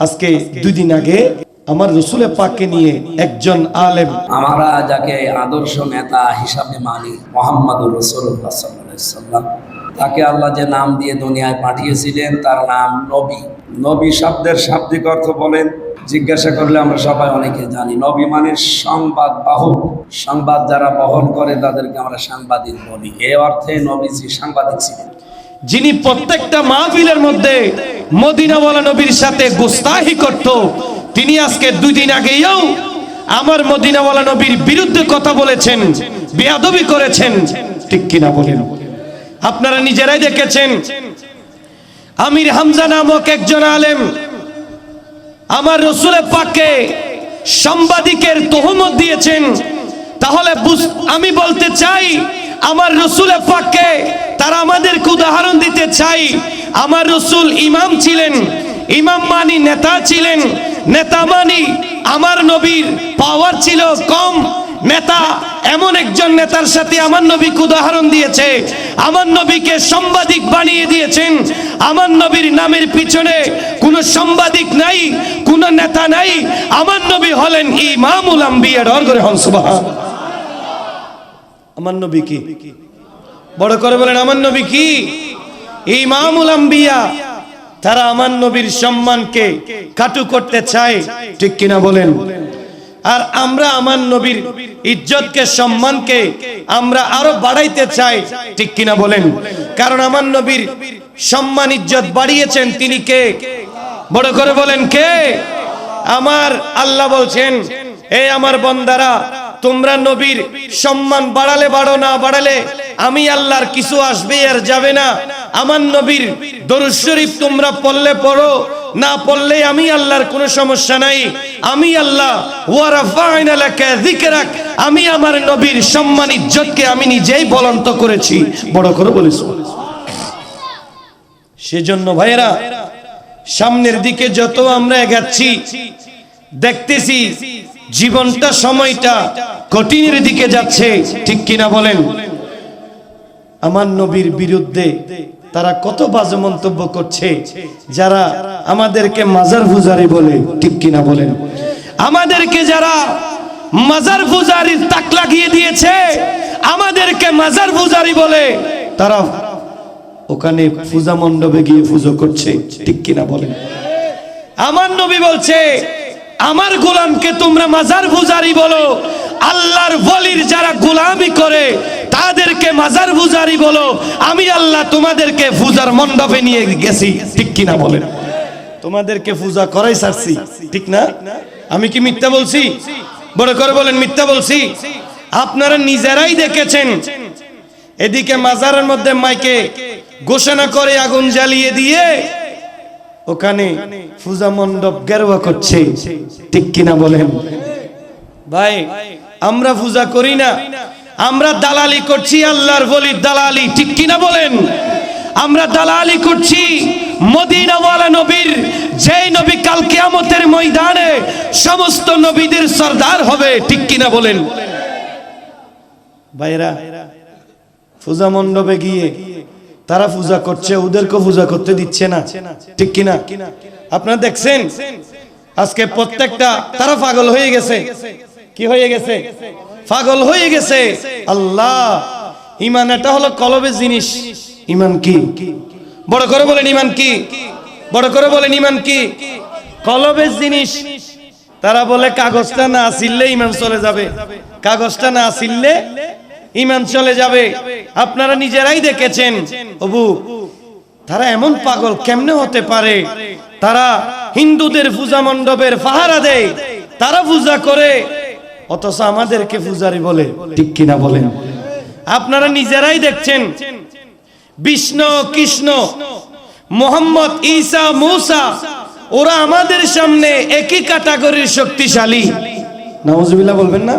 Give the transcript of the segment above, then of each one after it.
আজকে দুই দিন আগে আমার রসুলের পাককে নিয়ে একজন আলেম আমরা যাকে আদর্শ নেতা হিসাবে মানি মোহাম্মদুর রসুল্লাহ সাল্লাম তাকে আল্লাহ যে নাম দিয়ে দুনিয়ায় পাঠিয়েছিলেন তার নাম নবী। নবী শব্দের শাব্দিক অর্থ বলেন জিজ্ঞাসা করলে আমরা সবাই অনেকে জানি নবী মানে সংবাদ বাহক। সংবাদ যারা বহন করে তাদেরকে আমরা সাংবাদিক বলি। এ অর্থে নবীজি সাংবাদিক ছিলেন। যিনি প্রত্যেকটা মাহফিলের মধ্যে মদিনাওয়ালা নবীর সাথে গোস্তাহি করত। তিনি আজকে দুই দিন আগেও আমার মদিনাওয়ালা নবীর বিরুদ্ধে কথা বলেছেন, বেয়াদবি করেছেন। ঠিক কিনা বলেন? আপনারা নিজেরাই দেখেছেন, আমির হামজা নামক একজন আলেম আমার রসুলের পাককে সাংবাদিকের তহমত দিয়েছেন। তাহলে আমি বলতে চাই, আমার রসুলের পাককে তারা আমাদেরকে উদাহরণ দিতে চাই। আমার রসুল ইমাম ছিলেন, ইমাম মানি নেতা ছিলেন, নেতা মানি আমার নবীর পাওয়ার ছিল কম। নেতা এমন একজন নেতার সাথে আমার নবীকে উদাহরণ দিয়েছে, আমার নবীকে সাংবাদিক বানিয়ে দিয়েছেন। আমার নবীর নামের পিছনে কোনো সাংবাদিক নাই, কোনো নেতা নাই। আমার নবী হলেন ইমামুল আম্বিয়া, ডর করে আমার নবী কি? বড় করে বলেন, আমার নবী কি? ইমামুল আম্বিয়া, তারা আমার নবীর সম্মানকে কাটু করতে চায়, ঠিক কিনা বলেন? আর আমরা আমার নবীর ইজ্জতকে, সম্মানকে আমরা আরও বাড়াইতে চাই, ঠিক কিনা বলেন? কারণ আমার নবীর সম্মান, ইজ্জত বাড়িয়েছেন তিনি কে? বড় করে বলেন কে? আমার আল্লাহ বলছেন এই আমার বন্দারা, তোমরা নবীর সম্মান বাড়ালে বাড়ো না বাড়ালে, আমি আল্লাহর কিছু আসবে আর যাবে না। আমার নবীর দরুদ শরীফ তোমরা পড়লে পড়ো, না পড়লে আমি আল্লাহর কোনো সমস্যা নাই। আমি আল্লাহ আমি আমার নবীর সম্মান, ইজ্জতকে আমি নিজেই বলন্ত করেছি। বড় করে বলিস সেজন্য ভাইয়েরা, সামনের দিকে যত আমরা এগাচ্ছি, দেখতেছি জীবনটা, সময়টা কঠিনের দিকে যাচ্ছে, ঠিক কিনা বলেন? আমার নবীর বিরুদ্ধে তারা কত বাজে মন্তব্য করছে, যারা আমাদেরকে মাজার পূজারি বলে, ঠিক কিনা বলেন? আমাদেরকে যারা মাজার পূজারির তাক লাগিয়ে দিয়েছে, আমাদেরকে মাজার পূজারি বলে, তারা ওখানে পূজা মণ্ডপে গিয়ে পুজো করছে, ঠিক কিনা বলেন? আমার নবী বলছে, আমার গোলামকে তোমরা মাজার পূজারি বলো, আল্লাহর বলির যারা গোলামি করে মাজার পূজারি বলো, আমি আল্লাহ তোমাদেরকে পূজার মণ্ডপে নিয়ে গেছি, ঠিক কিনা বলেন? তোমাদেরকে পূজা করাই ছাড়ছি, ঠিক না? আমি কি মিথ্যা বলছি? বড় করে বলেন, মিথ্যা বলছি। আপনারা নিজেরাই দেখেছেন। এদিকে মাজারের মধ্যে মাইকে ঘোষণা করে আগুন জ্বালিয়ে দিয়ে ওখানে পূজা মণ্ডপ গেরুয়া করছে, ঠিক কিনা বলেন? ভাই, আমরা পূজা করি না। আমরা দালালি করছি, আল্লাহর বলির দালালি, ঠিক কিনা বলেন? আমরা দালালি করছি, মদিনাওয়ালা নবীর, যেই নবী কাল কিয়ামতের ময়দানে সমস্ত নবীদের সর্দার হবে, ঠিক কিনা বলেন? ভাইরা পূজা মণ্ডপে গিয়ে তারা পূজা করছে, ওদেরকে পূজা করতে দিচ্ছে না, ঠিক কিনা? আপনারা দেখছেন? আজকে প্রত্যেকটা তারা পাগল হয়ে গেছে। কি হয়ে গেছে? পাগল হয়ে গেছে। আল্লাহ ইমান এটা হলো কলবের জিনিস। ইমান কি? বড় করে বলেন ইমান কি? বড় করে বলেন ইমান কি? কলবের জিনিস। তারা বলে, কাগজটা না আসিললে ইমান চলে যাবে। কাগজটা না আসিললে ইমান চলে যাবে। আপনারা নিজেরাই দেখেছেন। অবু, তারা এমন পাগল কেমনে হতে পারে? তারা হিন্দুদের পূজা মণ্ডপের পাহারা দেয়। তারা পূজা করে। অথচ আমাদেরকে পূজারি বলে। ঠিক কিনা বলেন? আপনারা নিজেরাই দেখছেন। বিষ্ণু কৃষ্ণ মোহাম্মদ ঈসা মূসা ওরা আমাদের সামনে একই ক্যাটাগরির শক্তিশালী। নাউজুবিল্লাহ বলবেন না?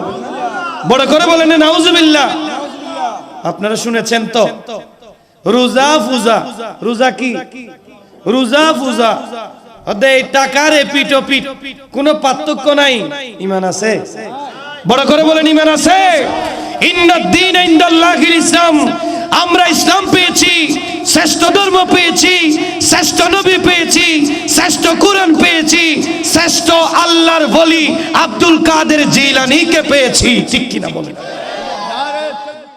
বড় করে বলেন নাউজুবিল্লাহ। আপনারা শুনেছেন তো? রোজা ফুজা রোজা কি? রোজা ফুজা টাকার এপিট ওপিট কোনো পার্থক্য নাই। ইমান আছে? বড় করে বলেন ইমান আছে? ইসলাম। আমরা ইসলাম পেয়েছি, শ্রেষ্ঠ ধর্ম পেয়েছি, শ্রেষ্ঠ নবী পেয়েছি, শ্রেষ্ঠ কোরআন পেয়েছি, শ্রেষ্ঠ আল্লাহর বলি আব্দুল কাদের জিলানিকে পেয়েছি। ঠিক কিনা বলেন?